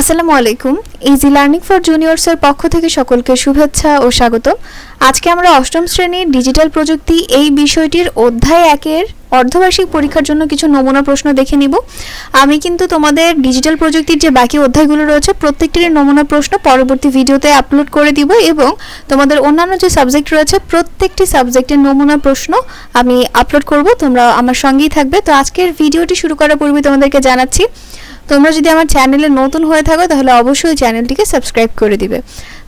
আসসালামু আলাইকুম easy learning for জুনিয়র্সের পক্ষ থেকে সকলকে শুভেচ্ছা ও স্বাগত আজকে আমরা অষ্টম শ্রেণির ডিজিটাল প্রযুক্তি এই বিষয়টির অধ্যায় একের অর্ধবার্ষিক পরীক্ষার জন্য কিছু নমুনা প্রশ্ন দেখে নিব। আমি কিন্তু তোমাদের ডিজিটাল প্রযুক্তির যে বাকি অধ্যায়গুলো রয়েছে প্রত্যেকটির নমুনা প্রশ্ন পরবর্তী ভিডিওতে আপলোড করে দিব এবং তোমাদের অন্যান্য যে সাবজেক্ট রয়েছে, প্রত্যেকটি সাবজেক্টের নমুনা প্রশ্ন আমি আপলোড করব। তোমরা আমার সঙ্গেই থাকবে। তো আজকের ভিডিওটি শুরু করার পূর্বে তোমাদেরকে জানাচ্ছি তোমরা যদি আমার চ্যানেলে নতুন হয়ে থাকো, তাহলে অবশ্যই চ্যানেলটিকে সাবস্ক্রাইব করে দিবে।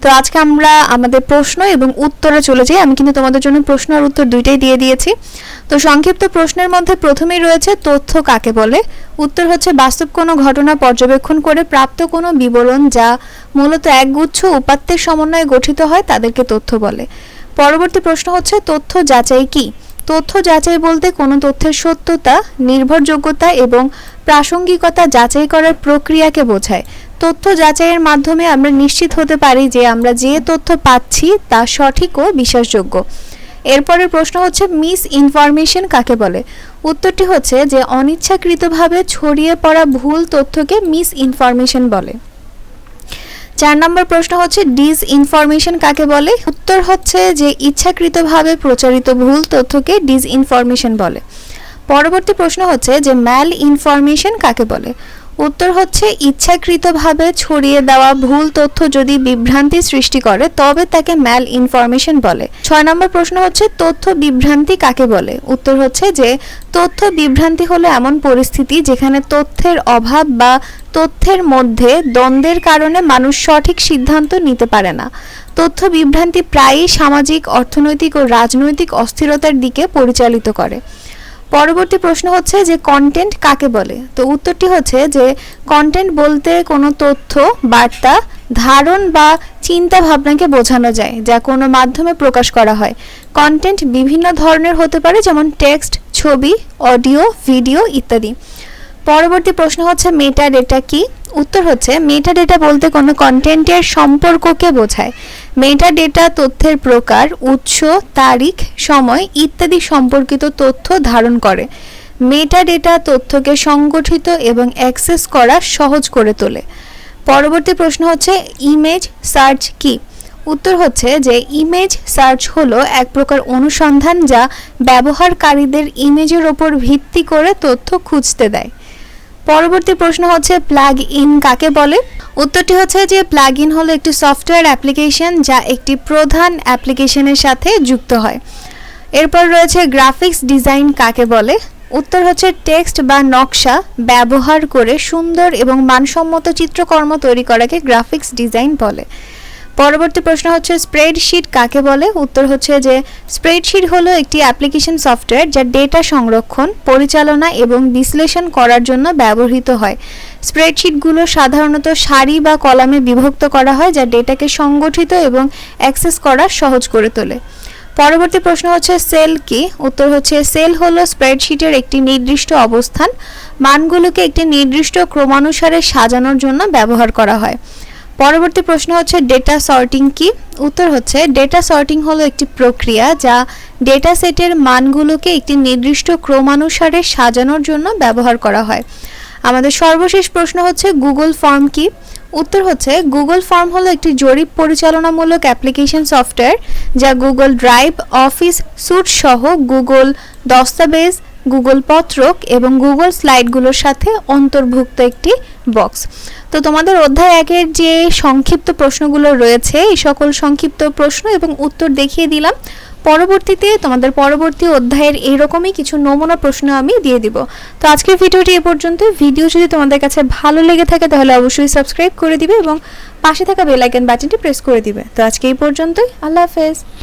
তো আজকে আমরা আমাদের প্রশ্ন এবং উত্তরে চলে যাই। আমি কিন্তু তোমাদের জন্য প্রশ্ন আর উত্তর দুইটাই দিয়ে দিয়েছি। তো সংক্ষিপ্ত প্রশ্নের মধ্যে প্রথমেই রয়েছে, তথ্য কাকে বলে? উত্তর হচ্ছে, বাস্তব কোনো ঘটনা পর্যবেক্ষণ করে প্রাপ্ত কোনো বিবরণ যা মূলত একগুচ্ছ উপাত্তের সমন্বয়ে গঠিত হয়, তাদেরকে তথ্য বলে। পরবর্তী প্রশ্ন হচ্ছে, তথ্য যাচাই কি? তথ্য যাচাই বলতে কোনো তথ্যের সত্যতা, নির্ভরযোগ্যতা এবং প্রাসঙ্গিকতা যাচাই করার প্রক্রিয়াকে বোঝায়। তথ্য যাচাইয়ের মাধ্যমে আমরা নিশ্চিত হতে পারি যে আমরা যে তথ্য পাচ্ছি তা সঠিক ও বিশ্বাসযোগ্য। এরপরের প্রশ্ন হচ্ছে মিস ইনফরমেশন কাকে বলে? উত্তরটি হচ্ছে যে, অনিচ্ছাকৃতভাবে ছড়িয়ে পড়া ভুল তথ্যকে মিস ইনফরমেশন বলে। চার নম্বর প্রশ্ন হচ্ছে ডিস ইনফরমেশন কাকে বলে? উত্তর হচ্ছে যে, ইচ্ছাকৃতভাবে প্রচারিত ভুল তথ্যকে ডিস ইনফরমেশন বলে। পরবর্তী প্রশ্ন হচ্ছে যে ম্যাল ইনফরমেশন কাকে বলে? উত্তর হচ্ছে, ইচ্ছাকৃতভাবে ছড়িয়ে দেওয়া ভুল তথ্য যদি বিভ্রান্তি সৃষ্টি করে, তবে তাকে ম্যাল ইনফরমেশন বলে। ছয় নম্বর প্রশ্ন হচ্ছে, তথ্য বিভ্রান্তি কাকে বলে? উত্তর হচ্ছে যে, তথ্য বিভ্রান্তি হলো এমন পরিস্থিতি যেখানে তথ্যের অভাব বা তথ্যের মধ্যে দ্বন্দ্বের কারণে মানুষ সঠিক সিদ্ধান্ত নিতে পারে না। তথ্য বিভ্রান্তি প্রায়ই সামাজিক, অর্থনৈতিক ও রাজনৈতিক অস্থিরতার দিকে পরিচালিত করে। পরবর্তী প্রশ্ন হচ্ছে যে কন্টেন্ট কাকে বলে? তো উত্তরটি হচ্ছে যে কন্টেন্ট বলতে কোনো তথ্য, বার্তা, ধারণ বা চিন্তা ভাবনাকে বোঝানো যায়, যা কোনো মাধ্যমে প্রকাশ করা হয়। কন্টেন্ট বিভিন্ন ধরনের হতে পারে, যেমন টেক্সট ছবি অডিও ভিডিও ইত্যাদি। পরবর্তী প্রশ্ন হচ্ছে মেটা ডেটা কি? উত্তর হচ্ছে মেটা ডেটা বলতে কোনো কন্টেন্টের সম্পর্ককে বোঝায়। মেটা ডেটা তথ্যের প্রকার, উৎস, তারিখ, সময় ইত্যাদি সম্পর্কিত তথ্য ধারণ করে। মেটা ডেটা তথ্যকে সংগঠিত এবং অ্যাক্সেস করা সহজ করে তোলে। পরবর্তী প্রশ্ন হচ্ছে ইমেজ সার্চ কি? উত্তর হচ্ছে যে ইমেজ সার্চ হলো এক প্রকার অনুসন্ধান যা ব্যবহারকারীদের ইমেজের ওপর ভিত্তি করে তথ্য খুঁজতে দেয়। পরবর্তী প্রশ্ন হচ্ছে প্লাগ ইন কাকে বলে? উত্তরটি হচ্ছে যে প্লাগ ইন হলো একটি সফটওয়্যার অ্যাপ্লিকেশন যা একটি প্রধান অ্যাপ্লিকেশনের সাথে যুক্ত হয়। এরপর রয়েছে গ্রাফিক্স ডিজাইন কাকে বলে? উত্তর হচ্ছে টেক্সট বা নকশা ব্যবহার করে সুন্দর এবং মানসম্মত চিত্রকর্ম তৈরি করাকে গ্রাফিক্স ডিজাইন বলে। পরবর্তী প্রশ্ন হচ্ছে স্প্রেডশিট কাকে বলে? উত্তর হচ্ছে যে স্প্রেডশিট হলো একটি অ্যাপ্লিকেশন সফটওয়্যার যা ডেটা সংরক্ষণ, পরিচালনা এবং বিশ্লেষণ করার জন্য ব্যবহৃত হয়। স্প্রেডশিটগুলো সাধারণত সারি বা কলামে বিভক্ত করা হয় যা ডেটাকে সংগঠিত এবং অ্যাক্সেস করা সহজ করে তোলে। পরবর্তী প্রশ্ন হচ্ছে সেল কি? উত্তর হচ্ছে সেল হলো স্প্রেডশিটের একটি নির্দিষ্ট অবস্থান। মানগুলোকে একটি নির্দিষ্ট ক্রমানুসারে সাজানোর জন্য ব্যবহার করা হয়। পরবর্তী প্রশ্ন হচ্ছে ডেটা সর্টিং কি? উত্তর হচ্ছে ডেটা সর্টিং হলো একটি প্রক্রিয়া যা ডেটা সেটের মানগুলোকে একটি নির্দিষ্ট ক্রমানুসারে সাজানোর জন্য ব্যবহার করা হয়। আমাদের সর্বশেষ প্রশ্ন হচ্ছে গুগল ফর্ম কি? উত্তর হচ্ছে গুগল ফর্ম হলো একটি জরিপ পরিচালনামূলক অ্যাপ্লিকেশন সফটওয়্যার যা গুগল ড্রাইভ অফিস স্যুট সহ গুগল দস্তাবেজ গুগল পত্রক এবং গুগল স্লাইডগুলোর সাথে অন্তর্ভুক্ত একটি বক্স তো তোমাদের অধ্যায় একের যে সংক্ষিপ্ত প্রশ্নগুলো রয়েছে, এই সকল সংক্ষিপ্ত প্রশ্ন এবং উত্তর দেখিয়ে দিলাম। পরবর্তীতে তোমাদের পরবর্তী অধ্যায়ের এইরকমই কিছু নমুনা প্রশ্ন আমি দিয়ে দিব। তো আজকের ভিডিওটি এ পর্যন্ত ভিডিও যদি তোমাদের কাছে ভালো লেগে থাকে, তাহলে অবশ্যই সাবস্ক্রাইব করে দিবে এবং পাশে থাকা বেল আইকন বাটনটি প্রেস করে দিবে। তো আজকে এই পর্যন্তই। আল্লাহ হাফেজ।